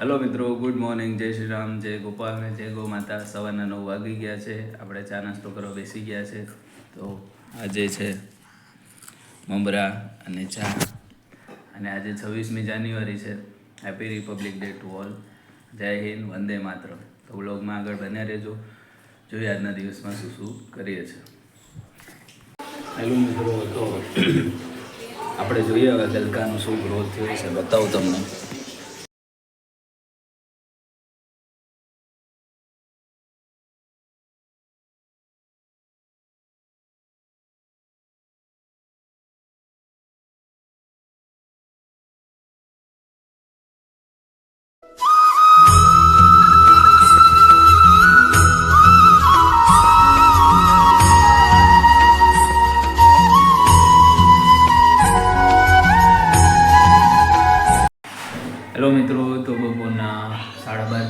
Hello મિત્રો good morning જય શ્રી રામ, જય ગોપાલ ને જય ગો માતા. સવારના નવ વાગી ગયા છે. આપણે ચા નાસ્તો કરવા બેસી ગયા છે. તો આજે છે મમરા અને ચા. અને આજે છવ્વીસમી જાન્યુઆરી છે. Happy republic day to all Jai Hind, Vande માત્ર તો બ્લોગમાં આગળ બન્યા રહેજો. જોઈએ આજના દિવસમાં શું શું કરીએ છીએ. હેલો મિત્રો, તો આપણે જોઈએ હવે ગલકાનો શું ગ્રોથ થયો છે. બતાવું તમને.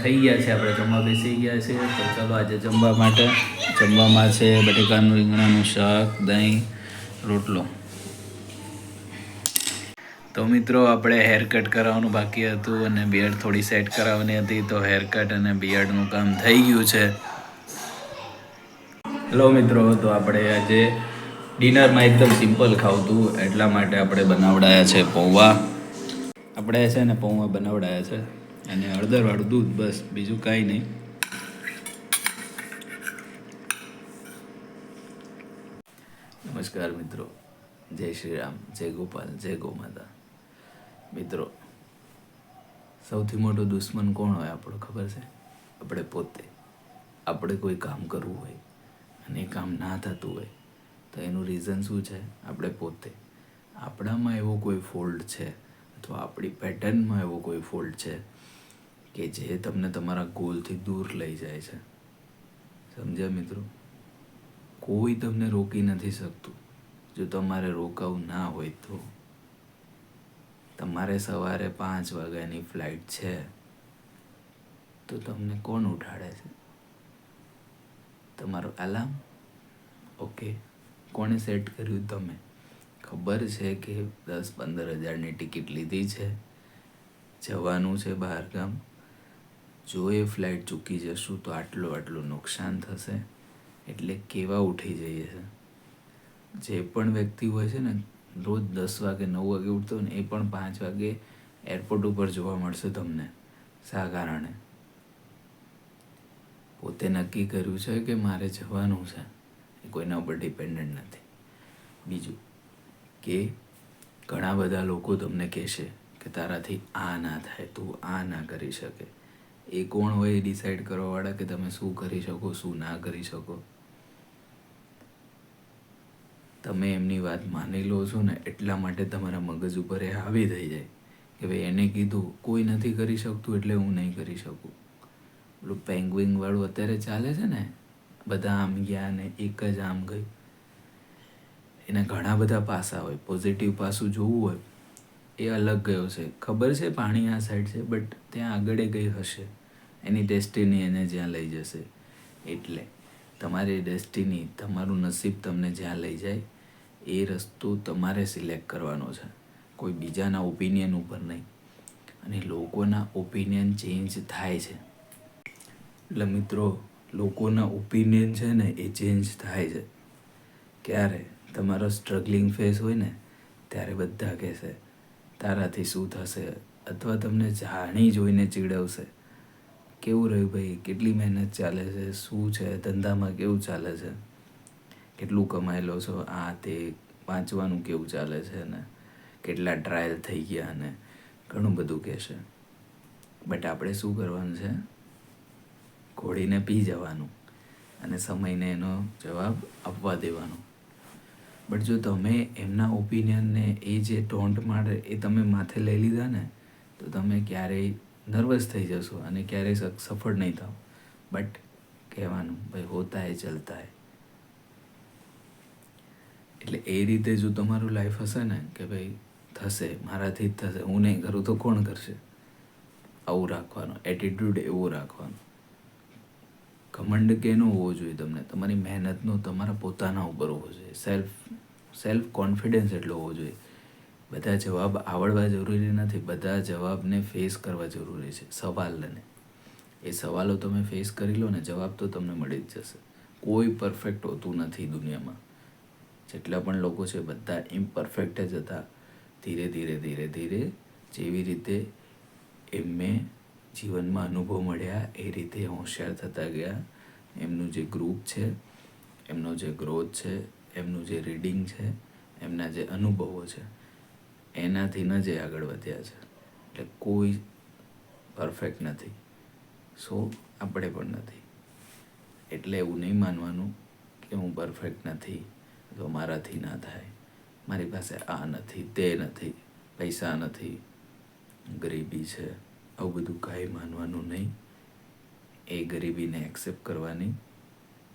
થઈ ગયા છે. આપણે જમવા બેસી ગયા છે. તો ચાલો આજે જમવા માટે જમવામાં છે બટેકાનું, રીંગણાનું શાક, દહીં, રોટલો. તો મિત્રો, આપણે હેર કટ કરાવવાનું બાકી હતું અને બિયર્ડ થોડી સેટ કરાવવાની હતી. તો હેર કટ અને બિયર્ડનું કામ થઈ ગયું છે. હેલો મિત્રો, તો આપણે આજે ડિનરમાં એકદમ સિમ્પલ ખાવતું. એટલા માટે આપણે બનાવડાયા છે પૌવા. આપણે છે ને પૌવા બનાવડાયા છે. અને હળદરવાળું દૂધ, બસ. બીજું કાંઈ નહીં. નમસ્કાર મિત્રો. જય શ્રી રામ. જય ગોપાલ. જય ગોમાતા મિત્રો, સૌથી મોટો દુશ્મન કોણ હોય આપણો, ખબર છે? આપણે પોતે. આપણે કોઈ કામ કરવું હોય અને એ કામ ના થતું હોય, તો એનું રીઝન શું છે? આપણે પોતે. આપણામાં એવો કોઈ ફોલ્ટ છે અથવા આપણી પેટર્નમાં એવો કોઈ ફોલ્ટ છે કે જે તમને તમારા ગોલથી દૂર લઈ જાય છે. સમજ્યા મિત્રો? કોઈ તમને રોકી નથી શકતું. જો તમારે રોકાવું ના હોય તો. તમારે સવારે પાંચ વાગ્યાની ફ્લાઇટ છે. તો તમને કોણ ઉઠાડે છે? તમારો એલાર્મ? ઓકે. કોણે સેટ કર્યું તમે? ખબર છે કે દસ પંદર હજારની ટિકિટ લીધી છે. જવાનું છે બહાર ગામ જો એ ફ્લાઇટ ચૂકી જશું તો આટલું આટલું નુકસાન થશે? એટલે કેવા ઉઠી જઈએ છે? જે પણ વ્યક્તિ હોય છે ને, રોજ દસ વાગે, નવ વાગે ઉઠતો ને, એ પણ પાંચ વાગે એરપોર્ટ ઉપર જોવા મળશે તમને, શા કારણે? પોતે નક્કી કર્યું છે કે મારે જવાનું છે, એ કોઈના ઉપર ડિપેન્ડન્ટ નથી. બીજું, કે ઘણા બધા લોકો તમને કહેશે કે તારાથી આ ના થાય, તું આ ના કરી શકે. એ કોણ હોય એ ડિસાઈડ કરવાવાળા કે તમે શું કરી શકો, શું ના કરી શકો? તમે એમની વાત માની લો છો ને, એટલા માટે તમારા મગજ ઉપર એ હાવી થઈ જાય કે ભાઈ એને કીધું, કોઈ નથી કરી શકતું એટલે હું નહીં કરી શકું. પેલું પેંગ્વિંગ વાળું અત્યારે ચાલે છે ને, બધા આમ ગયા ને એક જ આમ ગઈ. એના ઘણા બધા પાસા હોય પોઝિટિવ પાસું જોવું હોય, એ અલગ ગયો છે. ખબર છે પાણી આ સાઈડ છે બટ ત્યાં આગળ ગઈ હશે. એની ડેસ્ટિની એને જ્યાં લઈ જશે. એટલે તમારી ડેસ્ટિની તમારું નસીબ તમને જ્યાં લઈ જાય, એ રસ્તો તમારે સિલેક્ટ કરવાનો છે. કોઈ બીજાના ઓપિનિયન ઉપર નહીં. અને લોકોના ઓપિનિયન ચેન્જ થાય છે. એટલે મિત્રો, લોકોના ઓપિનિયન છે ને, એ ચેન્જ થાય છે. ક્યારે તમારો સ્ટ્રગલિંગ ફેસ હોય ને, ત્યારે બધા કહેશે, તારાથી શું થશે? અથવા તમને જાણી જોઈને ચીડવશે. કેવું રહ્યું ભાઈ? કેટલી મહેનત ચાલે છે? શું છે? ધંધામાં કેવું ચાલે છે? કેટલું કમાઈ લો છો? આ તે વાંચવાનું કેવું ચાલે છે ને કેટલા ટ્રાયલ થઈ ગયા અને ઘણું બધું કહેશે બટ આપણે શું કરવાનું છે? ઘોડીને પી જવાનું અને સમયને એનો જવાબ આપવા દેવાનો. બટ જો તમે એમના ઓપિનિયનને એ જે ટોન્ટ મારે એ તમે માથે લઈ લીધા ને, તો તમે ક્યારેય નર્વસ થઈ જશો અને ક્યારેય સફળ નહીં થાવ. બટ કહેવાનું, ભાઈ હોતા હે ચલતા હે એટલે એ રીતે જો તમારું લાઈફ હશે ને, કે ભાઈ થશે, મારાથી જ થશે, હું નહીં કરું તો કોણ કરશે? આવું રાખવાનું એટીટ્યૂડ એવો રાખવાનો. ઘમંડ કેનો હોવો જોઈએ તમને, તમારી મહેનતનો તમારા પોતાના ઉપર હોવો જોઈએ. સેલ્ફ સેલ્ફ કોન્ફિડન્સ એટલો હોવો જોઈએ. બધા જવાબ આવડવા જરૂરી નથી, બધા જવાબને ફેસ કરવા જરૂરી છે, સવાલને. એ સવાલો તમે ફેસ કરી લો ને, જવાબ તો તમને મળી જ જશે. કોઈ પરફેક્ટ હોતું નથી દુનિયામાં. જેટલા પણ લોકો છે, બધા ઇમ્પરફેક્ટ જ હતા. ધીરે ધીરે ધીરે ધીરે જેવી રીતે એમને જીવનમાં અનુભવ મળ્યા, એ રીતે હોશિયાર થતા ગયા. એમનું જે ગ્રુપ છે, એમનો જે ગ્રોથ છે, એમનું જે રીડિંગ છે, એમના જે અનુભવો છે એનાથી ન જે આગળ વધ્યા છે. એટલે કોઈ પરફેક્ટ નથી. સો આપણે પણ નથી. એટલે એવું નહીં માનવાનું કે હું પરફેક્ટ નથી, તો મારાથી ના થાય. મારી પાસે આ નથી, તે નથી, પૈસા નથી, ગરીબી છે. આવું બધું કાંઈ માનવાનું નહીં. એ ગરીબીને એક્સેપ્ટ કરવાની,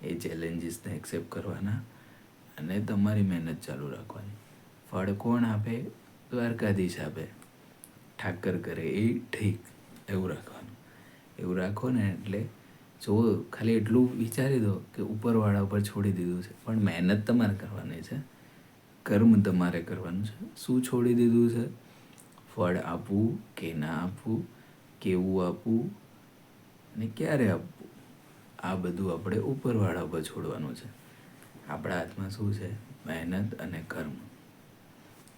એ ચેલેન્જીસને એક્સેપ્ટ કરવાના અને તમારી મહેનત ચાલુ રાખવાની. ફળ કોણ આપે? દ્વારકાધીશ આપે. ઠાકર કરે એ ઠીક, એવું રાખવાનું. એવું રાખો ને એટલે જો ખાલી એટલું વિચારી દો કે ઉપરવાળા ઉપર છોડી દીધું છે. પણ મહેનત તમારે કરવાની છે. કર્મ તમારે કરવાનું છે. શું છોડી દીધું છે? ફળ આપવું કે ના આપવું? કેવું આપવું? અને ક્યારે આપવું? આ બધું આપણે ઉપરવાળા પર છોડવાનું છે. આપણા હાથમાં શું છે? મહેનત અને કર્મ.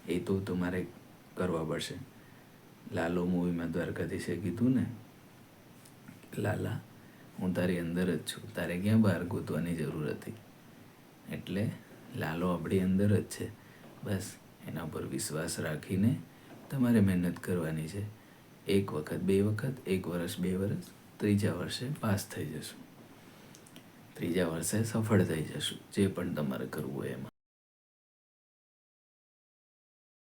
એ તો તમારે કરવા પડશે. લાલો મૂવીમાં દ્વારકાધીશે કીધું ને, લાલા, હું તારી અંદર જ છું. તારે ક્યાં બહાર ગોતવાની જરૂર હતી? એટલે લાલો આપણી અંદર જ છે. બસ, એના પર વિશ્વાસ રાખીને તમારે મહેનત કરવાની છે. એક વખત, બે વખત, એક વર્ષ, બે વર્ષ, ત્રીજા વર્ષે પાસ થઈ જશું. ત્રીજા વર્ષે સફળ થઈ જશું, જે પણ તમારે કરવું હોય એમાં.